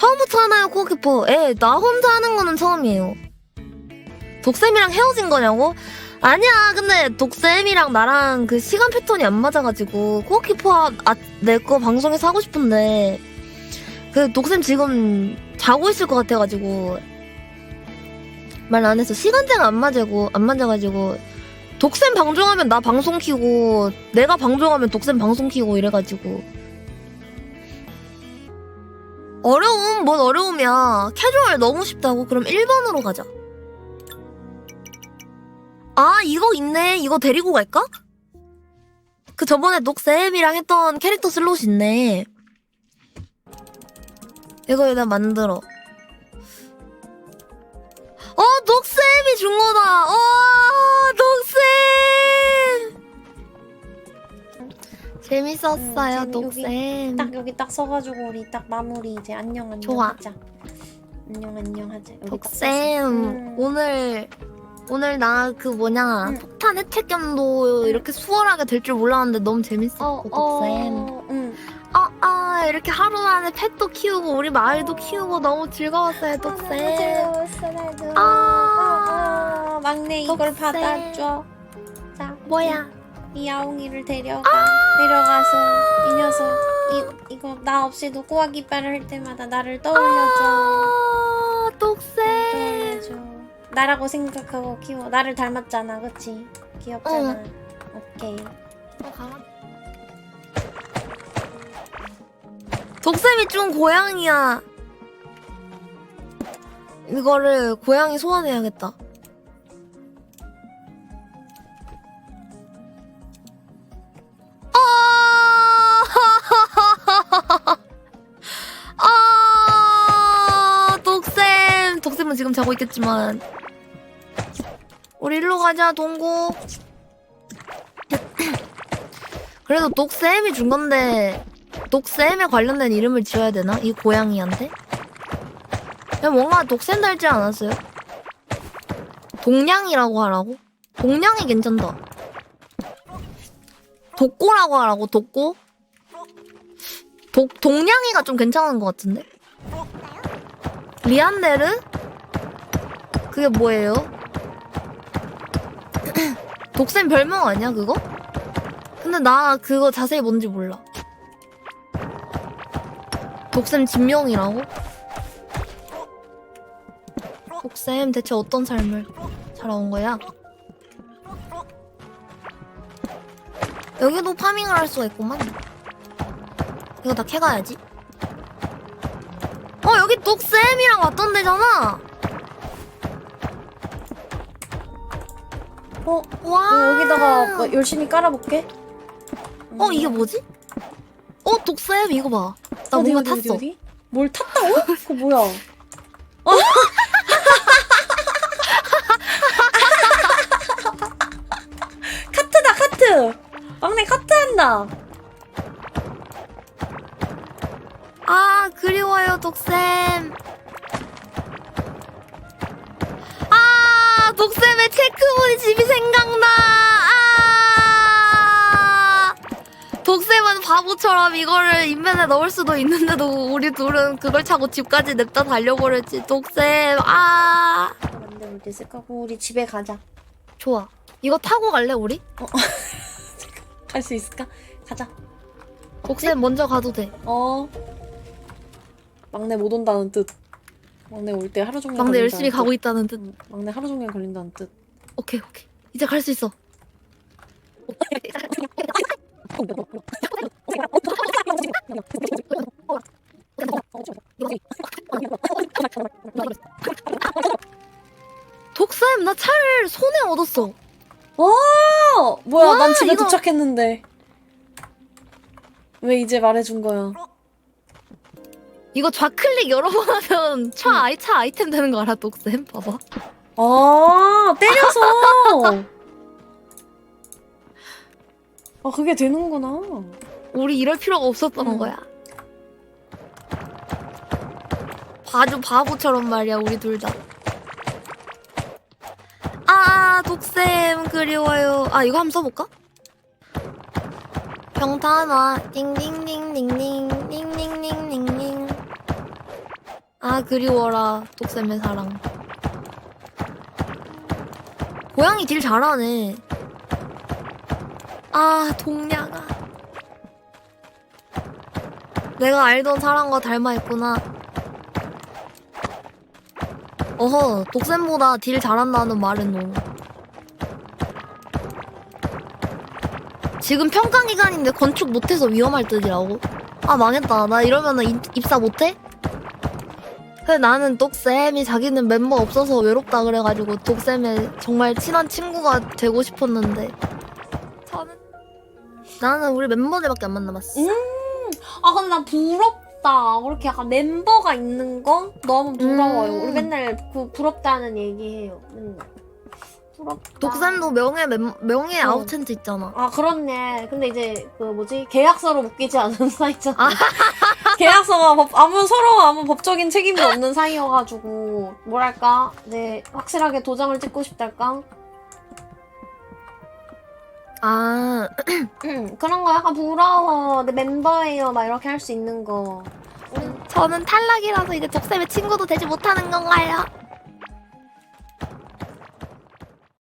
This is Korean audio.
처음부터 하나요, 코키포? 예, 나 혼자 하는 거는 처음이에요. 독쌤이랑 헤어진 거냐고? 아니야, 근데 독쌤이랑 나랑 그 시간 패턴이 안 맞아가지고, 코키포 아, 내거 방송에서 하고 싶은데, 그 독쌤 지금 자고 있을 것 같아가지고, 말 안 해서 시간대가 안 맞아고, 안 맞아가지고, 독쌤 방송하면 나 방송 키고, 내가 방송하면 독쌤 방송 키고 이래가지고, 어려움? 뭔 어려움이야. 캐주얼 너무 쉽다고? 그럼 1번으로 가자. 아, 이거 있네. 이거 데리고 갈까? 그 저번에 녹쌤이랑 했던 캐릭터 슬롯 있네. 이거 일단 만들어. 어, 녹쌤이 준 거다. 어, 재밌었어요, 음, 재미- 녹쌤. 딱 여기 딱 서가지고 우리 딱 마무리 이제 안녕 안녕 좋아. 하자. 안녕 안녕 하자. 여기 딱. 음. 오늘 오늘 나 그 뭐냐 응. 폭탄 혜택견도 이렇게 수월하게 될 줄 몰랐는데 너무 재밌었고 어, 독쌤 어, 응. 아, 아 이렇게 하루 만에 펫도 키우고 우리 마을도 키우고 너무 즐거웠어요 독쌤 즐거웠어 나도. 아. 아, 아, 막내 이걸 독쌤. 받아줘. 자, 뭐야 이 야옹이를 데려가. 데려가서 이 녀석 이 이거 나 없이도 꼬아 깃발을 할 때마다 나를 떠올려줘. 아 독쌤 떠올려줘. 나라고 생각하고 키워. 나를 닮았잖아, 그치? 귀엽잖아. 오케이. 독쌤이 준 고양이야 이거를 고양이 소환해야겠다 지금 자고 있겠지만. 우리 일로 가자, 동고. 그래도 독쌤이 준 건데, 독쌤에 관련된 이름을 지어야 되나? 이 고양이한테? 그냥 뭔가 독쌤 닮지 않았어요? 동냥이라고 하라고? 동냥이 괜찮다. 독고라고 하라고, 독고? 독, 동냥이가 좀 괜찮은 것 같은데? 리안데르? 그게 뭐예요? 독쌤 별명 아니야, 그거? 근데 나 그거 자세히 뭔지 몰라. 독쌤 진명이라고? 독쌤 대체 어떤 삶을 살아온 거야? 여기도 파밍을 할 수가 있구만. 이거 다 캐가야지. 어, 여기 독쌤이랑 왔던 데잖아. 어, 와. 어, 여기다가 뭐 열심히 깔아볼게. 어, 이게 뭐지? 어, 독쌤 이거 봐. 나 어디, 뭔가 어디, 탔어. 어디, 어디? 뭘 탔다고? 그거 뭐야? 어? 카트다 카트. 막내 카트 한다. 아, 그리워요, 독쌤. 독쌤의 체크무늬 집이 생각나. 아, 독쌤은 바보처럼 이거를 인벤에 넣을 수도 있는데도 우리 둘은 그걸 차고 집까지 냅다 달려버렸지. 독쌤, 아. 만들 때 쓸까고 우리 집에 가자. 좋아. 이거 타고 갈래, 우리? 갈 수 있을까? 가자. 독쌤 먼저 가도 돼. 어. 막내 못 온다는 뜻. 막내 올 때 하루 종일 막내 걸린다는 열심히 뜻. 가고 있다는 뜻. 응, 막내 하루 종일 걸린다는 뜻. 오케이, 오케이. 이제 갈 수 있어. 독쌤, 나 차를 손에 얻었어. 어, 뭐야? 와, 난 집에 이거- 도착했는데. 왜 이제 말해준 거야? 이거 좌클릭 여러 번 하면 차, 아이, 차 아이템 되는 거 알아, 독쌤? 봐봐. 아, 때려서. 아, 그게 되는구나. 우리 이럴 필요가 없었던 음. 거야. 아주 바보처럼 말이야, 우리 둘 다. 아, 독쌤 그리워요. 아, 이거 한번 써볼까? 평탄화 띵띵띵띵띵 아 그리워라 독쌤의 사랑. 고양이 딜 잘하네. 아 동냐가 내가 알던 사람과 닮아있구나. 어허 독쌤보다 딜 잘한다는 말은 너무 지금 평가 기간인데 건축 못해서 위험할 듯이라고? 아 망했다. 나 이러면 은 입, 입사 못해? 근데 나는 독쌤이 자기는 멤버 없어서 외롭다 그래가지고 독쌤의 정말 친한 친구가 되고 싶었는데 저는 나는 우리 멤버들밖에 안 만나봤어 음. 아 근데 나 부럽다. 그렇게 약간 멤버가 있는 거 너무 부러워요. 음. 우리 맨날 그 부럽다는 얘기해요. 맨날. 부럽다. 독쌤도 명예 멤, 명예 어. 아웃텐트 있잖아 아 그렇네. 근데 이제 그 뭐지 계약서로 묶이지 않은 사이잖아. 아. 계약서가 법, 아무 서로 아무 법적인 책임이 없는 사이여가지고 뭐랄까 네 확실하게 도장을 찍고 싶달까. 아 음, 그런 거 약간 부러워. 내 멤버예요. 막 이렇게 할 수 있는 거. 저는 탈락이라서 이제 독쌤의 친구도 되지 못하는 건가요?